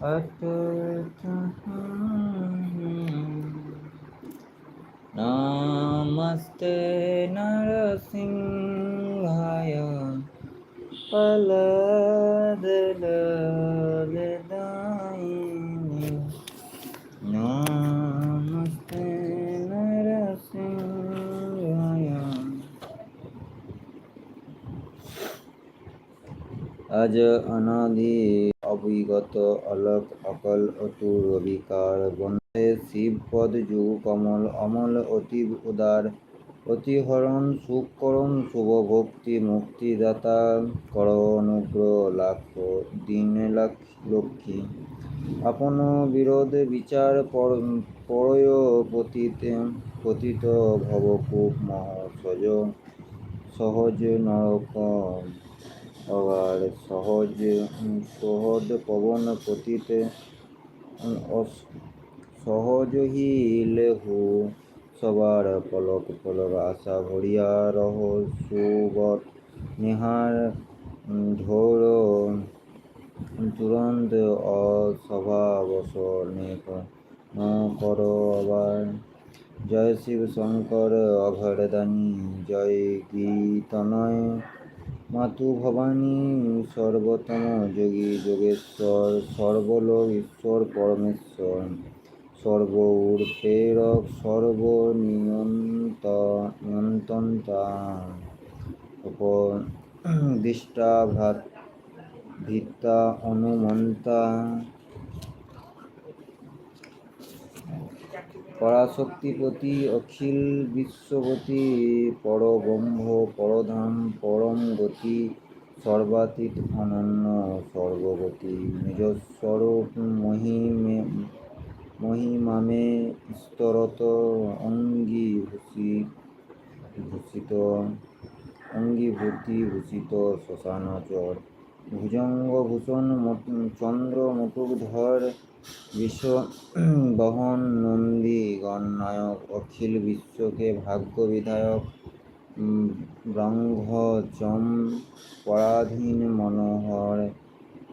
अटूट नमस्ते नरसिंहाय पलद लदायिनि नमस्ते नरसिंहाय। अज अनादि অবিগত অলক অকল অতুর অবিকার বন্দে শিব পদ যুগ কমল অমল অতি উদার। অতি হরণ সুখ করণ শুভ ভক্তি মুক্তিদাতা কর অনুগ্রহ লাখ দিন লাখ লক্ষ্মী। আপন বিরোধ বিচার পর- পরয় পতিত পতিত ভবকূপ মহাসজ সহজ নরক অগার সহজ সহজ পবন পতিতে অস- হু, সবার পলক পলক আশা ভরিয়া রহ সুবট নিহার ঢোর তুরন্ত অস্বভাবসর নেক কর আবার। জয় শিব শঙ্কর অঘরদানী জয় গীতনয় মাতু ভবানী, সর্বতম যোগী যোগেশ্বর সর্বলোক ঈশ্বর পরমেশ্বর। সর্ব ঊর্ধ্বেরক সর্ব নিয়ন্ত নিয়ন্তন্তা উপদিষ্টা ভিত্তা অনুমন্তা। পরাশক্তিপতি, অখিল বিশ্বপতি, পরব্রহ্ম, পরধাম, পরম গতি, সর্বাতীত অনন্য সর্বগতি নিজস্বরূপ মহিমে, মহিমামে স্তরত অঙ্গীভূষি ভূষিত, অঙ্গীভূতি ভূষিত শ্মশানচর ভুজঙ্গভূষণ চন্দ্র মুকুটধর বিশ্ব বহন নন্দী গণনায়ক অখিল বিশ্বকে ভাগ্য বিধায়ক ব্রহ্মচম পরাধীন মনোহর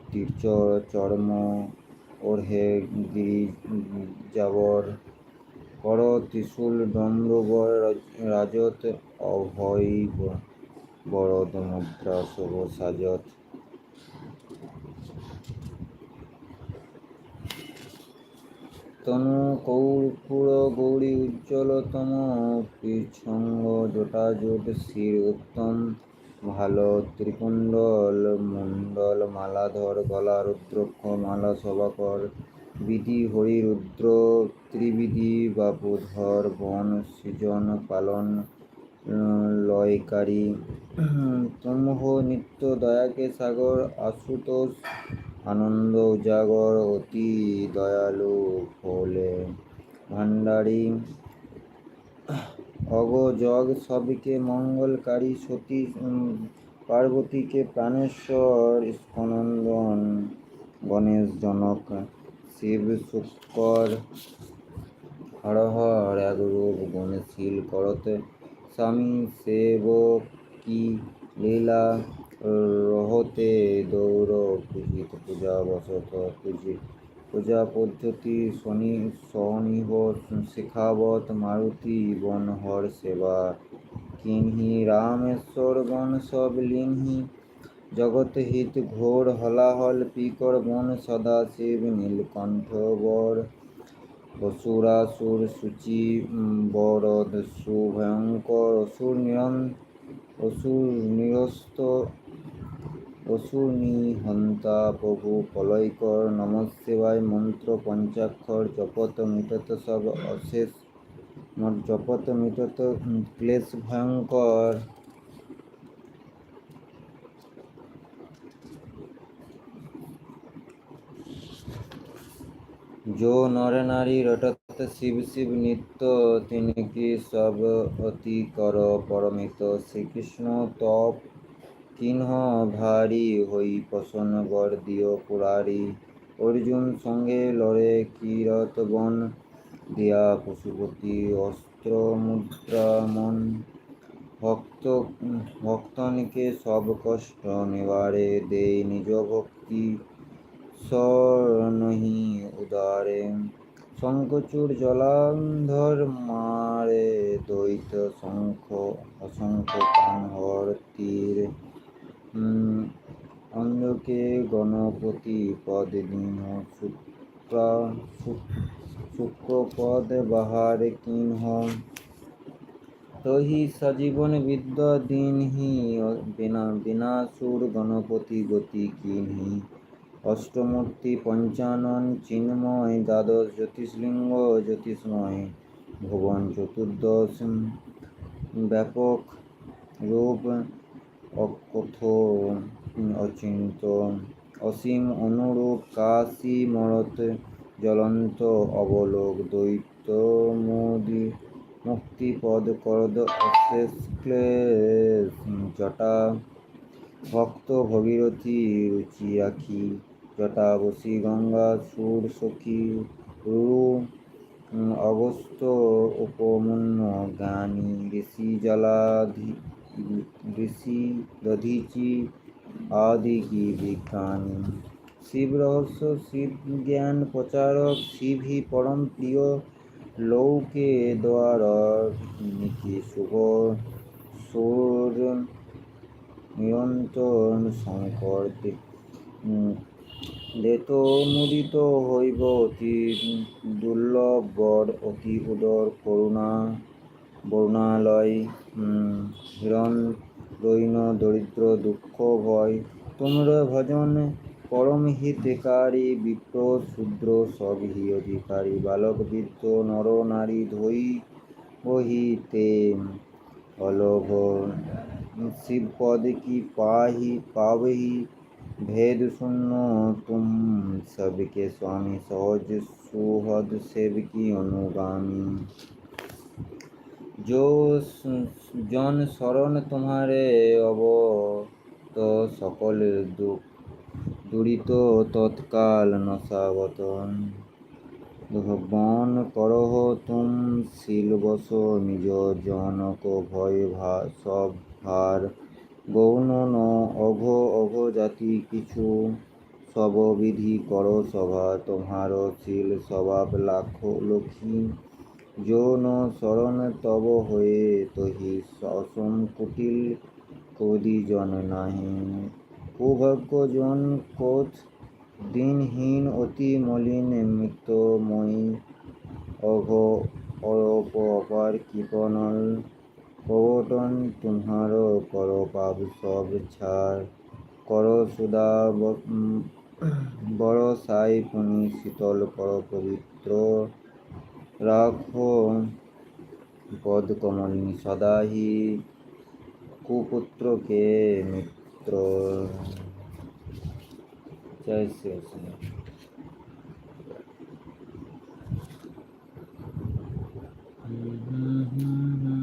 তীর্চ চর্ম ওর্হে গিরিজাবর কর ত্রিশূল ডম্রবর রাজত অভয় বরদ মুদ্রা শুভ সাজত তনু কৌরপুর গৌরী উজ্জ্বলতম পিছঙ্গ জটাজট শির উত্তম ভালো ত্রিকুণ্ডল মুণ্ডল মালাধর গলা রুদ্রক্ষ মালা সভাকর বিধি হরি রুদ্র ত্রিবিধি বাপুধর বন সৃজন পালন লয়কারী। তমহ নিত্য দয়াকে সাগর আশুতোষ আনন্দ উজাগর অতি দয়ালু ফলে। ভান্ডারী অগ জগ সবকে মঙ্গলকারী সতী পার্বতীকে প্রাণেশ্বর স্কনন্দন, গণেশ জনক, শিব শুক্কর হরহর, একরূপ গুণশীল করতে স্বামী সেব কি লীলা রহতে দৌর পূজিত পূজা বসত পূজি পূজা পদ্ধতি শনি সহনিহ শিখাবত মারুতি বনহর সেবা কিনহি রামেশ্বর বন সব লিনহি জগত হিত ঘোর হলাহল পিকর বন সদা শিব নীলকণ্ঠ বর অসুরাসুর সূচি উম, বরদ সুভয়ঙ্কর অসুর নিরন অসুর নিরস্ত অসুর নিহন্তা প্রভু প্রলয়কর নম শিবায় মন্ত্র পঞ্চাক্ষর জপত মিটত সব অশেষ মোর জপত মিটত উম, ক্লেশ ভয়ঙ্কর जो नर नारी रटत शिव शिव नित्य तिनकी सब अति कर परमित শ্রীকৃষ্ণ তপ কিন্হ ভারী হই পশন বর দিও পুরারি অর্জুন সঙ্গে লড়ে কিরত বন, দিয়া পশুপতি অস্ত্র মুদ্রা মন। ভক্ত, ভক্তনকে সব কষ্ট নিবারে দেই নিজ ভক্তি। স্বর্ণহি উদারে শঙ্কচূড় জলান্ধর মারে দ্বৈত শঙ্খ, অসংখ্য কানহর তীর। অন্ধকে গণপতি পদ দিন শুক্রা শুক্র পদ বাহার কিন্হ তহি সজীবন বিদ্যা দিনহি বিনা বিনাসুর গণপতি গতি কিনহি অষ্টমূর্তি পঞ্চানন চিন্ময় দ্বাদশ জ্যোতিষলিঙ্গ জ্যোতিষময় ভুবন চতুর্দশ ব্যাপক রূপ অকথ অচিন্ত অসীম অনুরূপ কাশী মরত জ্বলন্ত অবলোক দৈত্য মোদি মুক্তিপদ করদ অশেষ ক্লেশ জটা। ভক্ত ভগীরথী রুচি আখি জটা বসি গঙ্গা সুর সখী রু অগস্ত উপমন্য জ্ঞানী ঋষি জলাধি ঋষি দধিচি আদি কি বিজ্ঞানী শিব রহস্য শিব জ্ঞান প্রচারক শিব হি পরম প্রিয় লৌকে দ্বারক নীতি শুভ সুর নিরন্তর শঙ্কর দেত মুদিত হইব অতি দুর্লভ বর অতি উদর করুণা বর্ণালয় উম, হিরণ দৈন দরিদ্র দুঃখ ভয় তোমরা ভজন পরম হিতকারী বিপ্র শূদ্র সব হি অধিকারী বালক বৃদ্ধ নর নারী ধৈ বহিতে অলভ शिव पद की पाही पावही भेद सुनो तुम सबके स्वामी सहज सुहद सेवकी अनुगामी स- জন শরণ তোমারে অব তো সকল দূরিত তৎকাল নশাবতন বন করহ তুম শিলবস নিজ জনক ভয় ভা, সব ভার। গৌণ ন অঘ অঘ জাতি কিছু সব বিধি কর সভা। তোমার শিল স্বভাব লাখ লক্ষ্মী যৌন শরণ তব হয়ে তহি অসম কুটিল কদি জন নাহি। কুভাগ্য জন কোথ দিনহীন অতি মলিন মৃত্যুময়ী অঘ অরপ অপার কৃপণল প্রবটন তোমার কর পাপ সব ছাড় কর সুদা বড় সাই পুনি শীতল কর পবিত্র রাখো পদকমলিনী সদাহি কুপুত্রকে মিত্র জয় শ্রী কৃষ্ণ Mm-hmm.